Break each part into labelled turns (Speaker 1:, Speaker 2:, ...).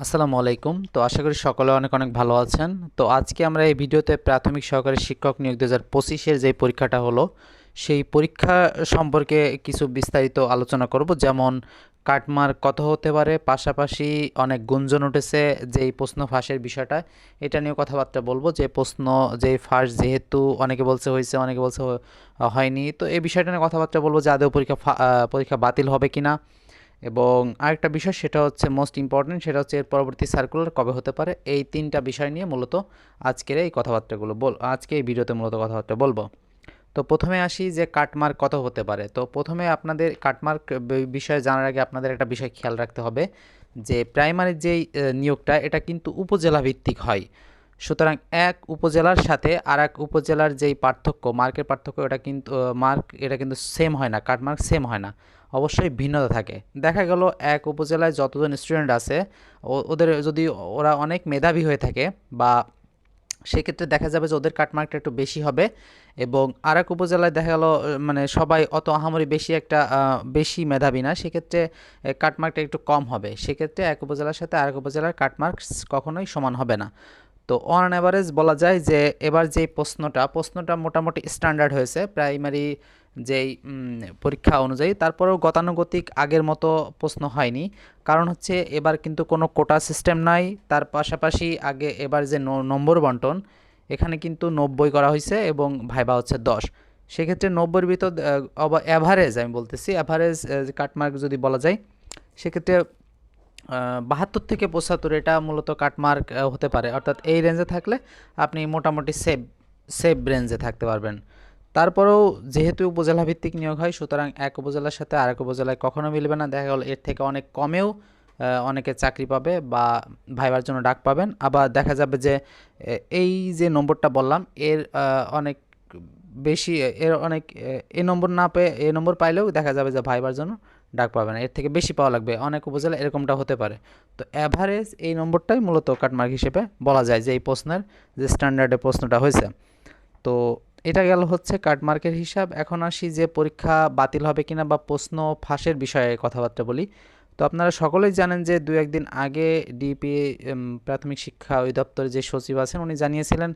Speaker 1: আসসালামু আলাইকুম। তো আশা করি সকলে অনেক অনেক ভালো আছেন। তো আজকে আমরা এই ভিডিওতে প্রাথমিক সহকারী শিক্ষক নিয়োগ দু হাজার পঁচিশের যে পরীক্ষাটা হলো, সেই পরীক্ষা সম্পর্কে কিছু বিস্তারিত আলোচনা করব। যেমন কাটমার্ক কত হতে পারে? পাশাপাশি অনেক গুঞ্জন উঠেছে যে এই প্রশ্ন ফাঁসের বিষয়টা, এটা নিয়ে কথাবার্তা বলব। যে প্রশ্ন যে ফাঁস যেহেতু অনেকে বলছে হয়েছে, অনেকে বলছে হয়নি। তো এই বিষয়টা নিয়ে কথাবার্তা বলব যে আদৌ পরীক্ষা পরীক্ষা বাতিল হবে কিনা। এবং আরেকটা বিষয় সেটা হচ্ছে মোস্ট ইম্পর্টেন্ট সেটা হচ্ছে এর পরবর্তী সার্কুলার কবে হতে পারে? এই তিনটা বিষয় নিয়ে মূলত আজকের এই কথাবার্তাগুলো বল, আজকে এই ভিডিওতে মূলত কথাবার্তা বলব। তো প্রথমে আসি যে কাটমার্ক কত হতে পারে? তো প্রথমে আপনাদের কাটমার্ক বিষয়ে জানার আগে আপনাদের একটা বিষয় খেয়াল রাখতে হবে যে প্রাইমারির যেই নিয়োগটা, এটা কিন্তু উপজেলা ভিত্তিক হয়। সুতরাং এক উপজেলার সাথে আর এক উপজেলার যেই পার্থক্য, মার্কের পার্থক্য, এটা কিন্তু মার্ক, এটা কিন্তু সেম হয় না কাটমার্ক সেম হয় না, অবশ্যই ভিন্নতা থাকে। দেখা গেল এক উপজেলায় যতজন স্টুডেন্ট আছে ওদের যদি ওরা অনেক মেধাবী হয়ে থাকে বা সেক্ষেত্রে দেখা যাবে যে ওদের কাটমার্কটা একটু বেশি হবে এবং আর এক উপজেলায় দেখা গেল মানে সবাই অত আহামরি বেশি একটা বেশি মেধাবী না, সেক্ষেত্রে কাটমার্কটা একটু কম হবে। সেক্ষেত্রে এক উপজেলার সাথে আরেক উপজেলার কাটমার্ক কখনোই সমান হবে না। তো অন অ্যাভারেজ বলা যায় যে এবার যেই প্রশ্নটা প্রশ্নটা মোটামুটি স্ট্যান্ডার্ড হয়েছে প্রাইমারি যেই পরীক্ষা অনুযায়ী, তারপরেও গতানুগতিক আগের মতো প্রশ্ন হয়নি। কারণ হচ্ছে এবার কিন্তু কোনো কোটা সিস্টেম নাই, তার পাশাপাশি আগে এবার যে নম্বর বন্টন, এখানে কিন্তু নব্বই করা হয়েছে এবং ভাইবা হচ্ছে দশ। সেক্ষেত্রে নব্বইয়ের ভিতর অ্যাভারেজ আমি বলতেছি অ্যাভারেজ কাটমার্ক যদি বলা যায়, সেক্ষেত্রে বাহাত্তর থেকে পঁচাত্তর এটা মূলত কাটমার্ক হতে পারে। অর্থাৎ এই রেঞ্জে থাকলে আপনি মোটামুটি সেভ সেভ রেঞ্জে থাকতে পারবেন। তারপরেও যেহেতু উপজেলা ভিত্তিক নিয়োগ হয় সুতরাং এক উপজেলার সাথে আরেক উপজেলায় কখনো মিলবে না। দেখা গেল এর থেকে অনেক কমেও অনেকে চাকরি পাবে বা ভাইবার জন্য ডাক পাবেন। আবার দেখা যাবে যে এ, এই যে নম্বরটা বললাম এর অনেক বেশি এর অনেক এ, নম্বর না পেয়ে এই নম্বর পাইলেও দেখা যাবে যে ভাইবার জন্য ডাক পাবে না। এর থেকে বেশি পাওয়া লাগবে অনেক উপজেলা এরকমটা হতে পারে। তো অ্যাভারেজ এই নম্বরটাই মূলত কাটমার্ক হিসেবে বলা যায় যে এই প্রশ্নের, যে স্ট্যান্ডার্ডে প্রশ্নটা হয়েছে। তো এটা গেল হচ্ছে কাটমার্কের হিসাব। এখন আসি যে পরীক্ষা বাতিল হবে কিনা বা প্রশ্ন ফাঁসের বিষয়ে কথাবার্তা বলি। তো আপনারা সকলেই জানেন যে দু একদিন আগে ডিপি প্রাথমিক শিক্ষা অধিদপ্তরের যে সচিব আছেন, উনি জানিয়েছিলেন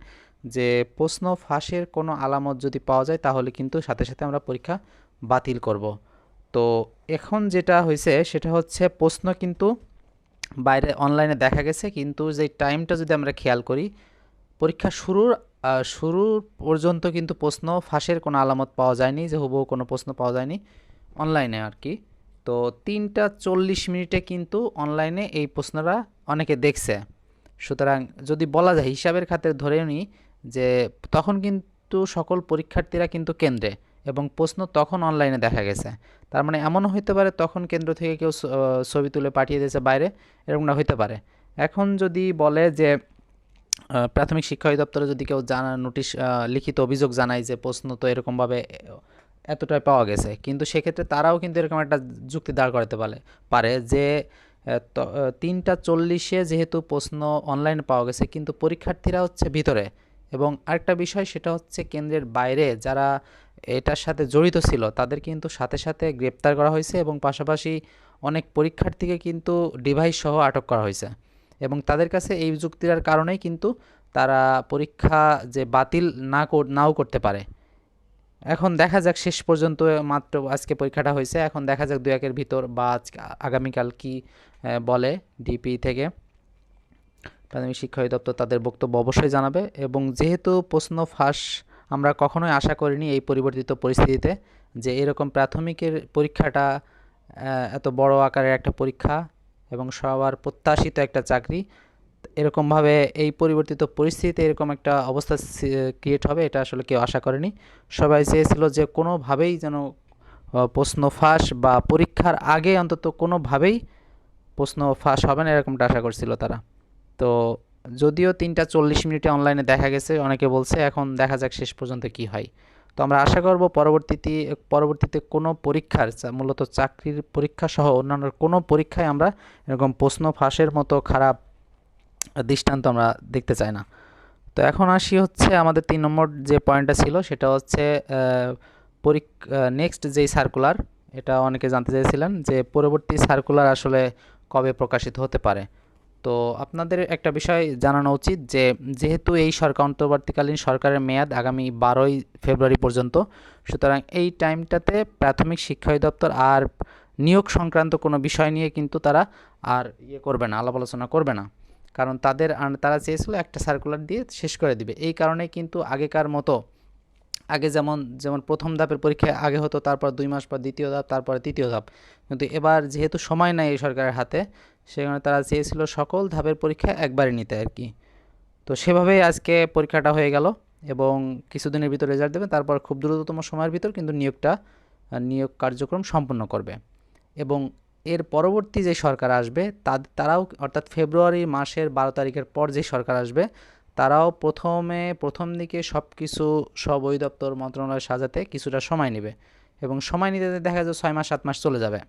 Speaker 1: যে প্রশ্ন ফাঁসের কোনো আলামত যদি পাওয়া যায়, তাহলে কিন্তু সাথে সাথে আমরা পরীক্ষা বাতিল করব। তো এখন যেটা হয়েছে, সেটা হচ্ছে প্রশ্ন কিন্তু বাইরে অনলাইনে দেখা গেছে, কিন্তু যে টাইমটা যদি আমরা খেয়াল করি, পরীক্ষা শুরুর শুরুর পর্যন্ত কিন্তু প্রশ্ন ফাঁসের কোনো আলামত পাওয়া যায়নি, যে হুবহু কোনো প্রশ্ন পাওয়া যায়নি অনলাইনে আর কি তো তিনটা চল্লিশ মিনিটে কিন্তু অনলাইনে এই প্রশ্নটা অনেকে দেখছে। সুতরাং যদি বলা যায় হিসাবের খাতে ধরে নিই যে তখন কিন্তু সকল পরীক্ষার্থীরা কিন্তু কেন্দ্রে। এবং প্রশ্ন তখন অনলাইনে দেখা গেছে। তার মানে এমনও হতে পারে তখন কেন্দ্র থেকে কেউ ছবি তুলে পাঠিয়ে দিয়েছে বাইরে এরকমটা হতে পারে। এখন যদি বলে যে প্রাথমিক শিক্ষা অধিদপ্তরে যদি কেউ জানা, নোটিশ লিখিত অভিযোগ জানায় যে প্রশ্ন তো এরকমভাবে এতটাই পাওয়া গেছে, কিন্তু সেক্ষেত্রে তারাও কিন্তু এরকম একটা যুক্তি দাঁড় করাতে পারে পারে যে তিনটা চল্লিশে যেহেতু প্রশ্ন অনলাইনে পাওয়া গেছে, কিন্তু পরীক্ষার্থীরা হচ্ছে ভিতরে। এবং আরেকটা বিষয় সেটা হচ্ছে কেন্দ্রের বাইরে যারা এটার সাথে জড়িত ছিল। তাদের কিন্তু সাথে সাথে গ্রেপ্তার করা হয়েছে এবং পাশাপাশি অনেক পরীক্ষার্থীকে কিন্তু ডিভাইস সহ আটক করা হয়েছে। এবং তাদের কাছে এই যুক্তিটার কারণেই কিন্তু তারা পরীক্ষা যে বাতিল না নাও করতে পারে। এখন দেখা যাক শেষ পর্যন্ত মাত্র আজকে পরীক্ষাটা হয়েছে। এখন দেখা যাক দু একের ভিতর বা আগামীকাল কি বলে ডিপি থেকে। প্রাথমিক শিক্ষা অধিদপ্তর তাদের বক্তব্য অবশ্যই জানাবে এবং যেহেতু প্রশ্ন ফাঁস আমরা কখনোই আশা করিনি এই পরিবর্তিত পরিস্থিতিতে যে এরকম প্রাথমিকের পরীক্ষাটা এত বড় আকারের একটা পরীক্ষা এবং সবার প্রত্যাশিত একটা চাকরি, এরকমভাবে এই পরিবর্তিত পরিস্থিতিতে এরকম একটা অবস্থা ক্রিয়েট হবে এটা আসলে কেউ আশা করেনি। সবাই চেয়েছিল যে কোনোভাবেই যেন প্রশ্ন ফাঁস বা পরীক্ষার আগে অন্তত কোনোভাবেই প্রশ্ন ফাঁস হবে না এরকমটা আশা করছিল তারা। তো যদিও তিনটা চল্লিশ মিনিটে অনলাইনে দেখা গেছে, অনেকে বলছে এখন দেখা যাক শেষ পর্যন্ত কি হয়। তো আমরা আশা করব পরবর্তীতে পরবর্তীতে কোনো পরীক্ষার মূলত চাকরির পরীক্ষা সহ অন্যান্য কোনো পরীক্ষায় আমরা এরকম প্রশ্ন ফাঁসের মতো খারাপ দৃষ্টান্ত আমরা দেখতে চাই না। তো এখন আসি হচ্ছে আমাদের তিন নম্বর যে পয়েন্টটা ছিল, সেটা হচ্ছে পরীক্ষা নেক্সট যেই সার্কুলার এটা অনেকে জানতে চাইছিলেন যে পরবর্তী সার্কুলার আসলে কবে প্রকাশিত হতে পারে। তো আপনাদের একটা বিষয় জানানো উচিত যে, যেহেতু এই সরকার অন্তর্বর্তীকালীন সরকারের মেয়াদ আগামী বারোই ফেব্রুয়ারি পর্যন্ত, সুতরাং এই টাইমটাতে প্রাথমিক শিক্ষা অধিদপ্তর আর নিয়োগ সংক্রান্ত কোনো বিষয় নিয়ে কিন্তু তারা আর ইয়ে করবে না, আলাপ আলোচনা করবে না। কারণ তাদের তারা চেয়েছিল একটা সার্কুলার দিয়ে শেষ করে দিবে। এই কারণে কিন্তু আগেকার মতো আগে যেমন যেমন প্রথম ধাপের পরীক্ষা আগে হতো, তারপর দুই মাস পর দ্বিতীয় ধাপ, তারপর তৃতীয় ধাপ। কিন্তু এবার যেহেতু সময় নাই এই সরকারের হাতে, সেখানে তারা চেয়েছিল সকল ধাপের পরীক্ষা একবারে নিতে আর কি। তো সেভাবেই আজকে পরীক্ষাটা হয়ে গেল এবং কিছুদিনের ভিতর রেজাল্ট দেবে, তারপর খুব দ্রুততম সময়ের ভিতর কিন্তু নিয়োগটা নিয়োগ কার্যক্রম সম্পন্ন করবে। এবং এর পরবর্তী যে সরকার আসবে তারাও অর্থাৎ ফেব্রুয়ারি মাসের বারো তারিখের পর যে সরকার আসবে তারাও প্রথমে, প্রথম দিকে সব কিছু সব অধিদপ্তর মন্ত্রণালয় সাজাতে কিছুটা সময় নেবে এবং সময় নিতে দেখা যায় ছয় মাস, সাত মাস চলে যাবে।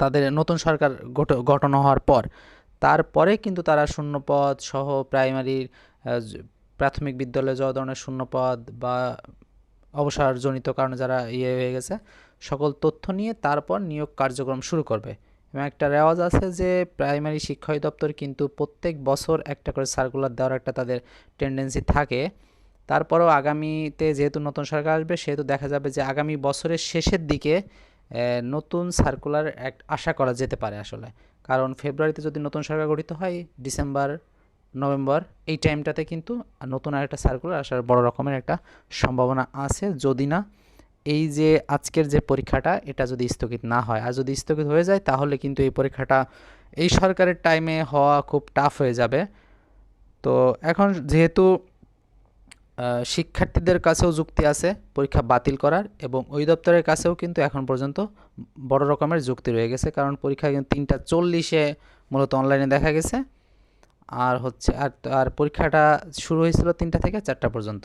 Speaker 1: তাদের নতুন সরকার গঠন হওয়ার পর। তারপরে কিন্তু তারা শূন্যপদ সহ প্রাইমারির প্রাথমিক বিদ্যালয়ে যাওয়া ধরনের শূন্যপদ বা অবসরজনিত কারণে যারা ইয়ে হয়ে গেছে, সকল তথ্য নিয়ে তারপর নিয়োগ কার্যক্রম শুরু করবে। এবং একটা রেওয়াজ আছে যে প্রাইমারি শিক্ষা দপ্তর কিন্তু প্রত্যেক বছর একটা করে সার্কুলার দেওয়ার একটা তাদের টেন্ডেন্সি থাকে। তারপরেও আগামীতে যেহেতু নতুন সরকার আসবে, সেহেতু দেখা যাবে যে আগামী বছরের শেষের দিকে নতুন সার্কুলার এক আশা করা যেতে পারে আসলে। কারণ ফেব্রুয়ারিতে যদি নতুন সরকার গঠিত হয়, ডিসেম্বর, নভেম্বর, এই টাইমটাতে কিন্তু নতুন আরেকটা সার্কুলার আসার বড় রকমের একটা সম্ভাবনা আছে। যদি না এই যে আজকের যে পরীক্ষাটা, এটা যদি স্থগিত না হয়, আর যদি স্থগিত হয়ে যায়, তাহলে কিন্তু এই পরীক্ষাটা এই সরকারের টাইমে হওয়া খুব টাফ হয়ে যাবে। তো এখন যেহেতু শিক্ষার্থীদের কাছেও যুক্তি আছে পরীক্ষা বাতিল করার, এবং ওই দপ্তরের কাছেও কিন্তু এখন পর্যন্ত বড় রকমের যুক্তি রয়ে গেছে, কারণ পরীক্ষা কিন্তু তিনটা চল্লিশে মূলত অনলাইনে দেখা গেছে। আর হচ্ছে, আর আর পরীক্ষাটা শুরু হয়েছিল তিনটা থেকে চারটা পর্যন্ত।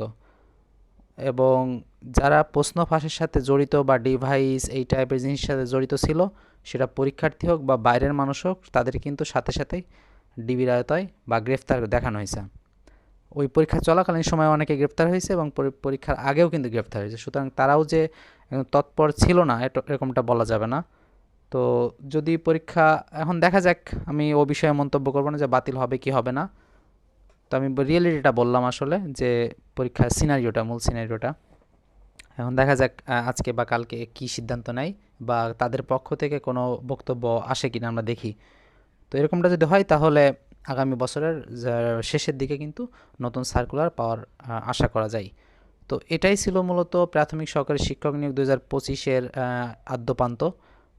Speaker 1: এবং যারা প্রশ্ন ফাঁসের সাথে জড়িত বা ডিভাইস এই টাইপের জিনিসের সাথে জড়িত ছিল, সেটা পরীক্ষার্থী হোক বা বাইরের মানুষ হোক, তাদের কিন্তু সাথে সাথেই ডিবির আয়তায় বা গ্রেফতার দেখানো হয়েছে। ওই পরীক্ষা চলাকালীন সময় অনেকে গ্রেপ্তার হয়েছে এবং পরীক্ষার আগেও কিন্তু গ্রেপ্তার হয়েছে। সুতরাং তারাও যে তৎপর ছিল না এরকমটা বলা যাবে না। তো যদি পরীক্ষা, এখন দেখা যাক, আমি ও বিষয়ে মন্তব্য করব না যে বাতিল হবে কি হবে না। তো আমি রিয়েলিটিটা বললাম আসলে যে পরীক্ষার সিনারিওটা মূল সিনারিওটা এখন দেখা যাক আজকে বা কালকে কি সিদ্ধান্ত নেয় বা তাদের পক্ষ থেকে কোনো বক্তব্য আসে কিনা আমরা দেখি। তো এরকমটা যদি হয় তাহলে আগামী বছরের শেষের দিকে কিন্তু নতুন সার্কুলার পাওয়ার আশা করা যায়। তো এটাই ছিল মূলত প্রাথমিক সহকারী শিক্ষক নিয়োগ দু হাজার পঁচিশের আদ্যপান্ত।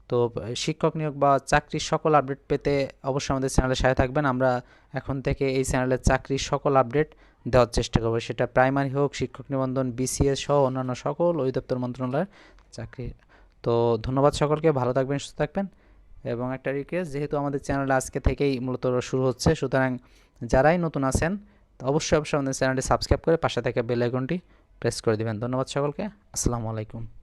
Speaker 1: তো শিক্ষক নিয়োগ বা চাকরির সকল আপডেট পেতে অবশ্যই আমাদের চ্যানেলের সাথে থাকবেন। আমরা এখন থেকে এই চ্যানেলে চাকরির সকল আপডেট দেওয়ার চেষ্টা করব। সেটা প্রাইমারি হোক, শিক্ষক নিবন্ধন বিসিএস সহ অন্যান্য সকল অধিদপ্তর মন্ত্রণালয়ের চাকরি। তো ধন্যবাদ সকলকে, ভালো থাকবেন, সুস্থ থাকবেন। এবং একটা রিকোয়েস্ট যেহেতু আমাদের চ্যানেল আজকে থেকেই মূলত শুরু হচ্ছে, সুতরাং যারাই নতুন আছেন, তো অবশ্যই অবশ্যই আমাদের চ্যানেলটি সাবস্ক্রাইব করে পাশে থেকে বেল আইকনটি প্রেস করে দেবেন। ধন্যবাদ সকলকে, আসসালামু আলাইকুম।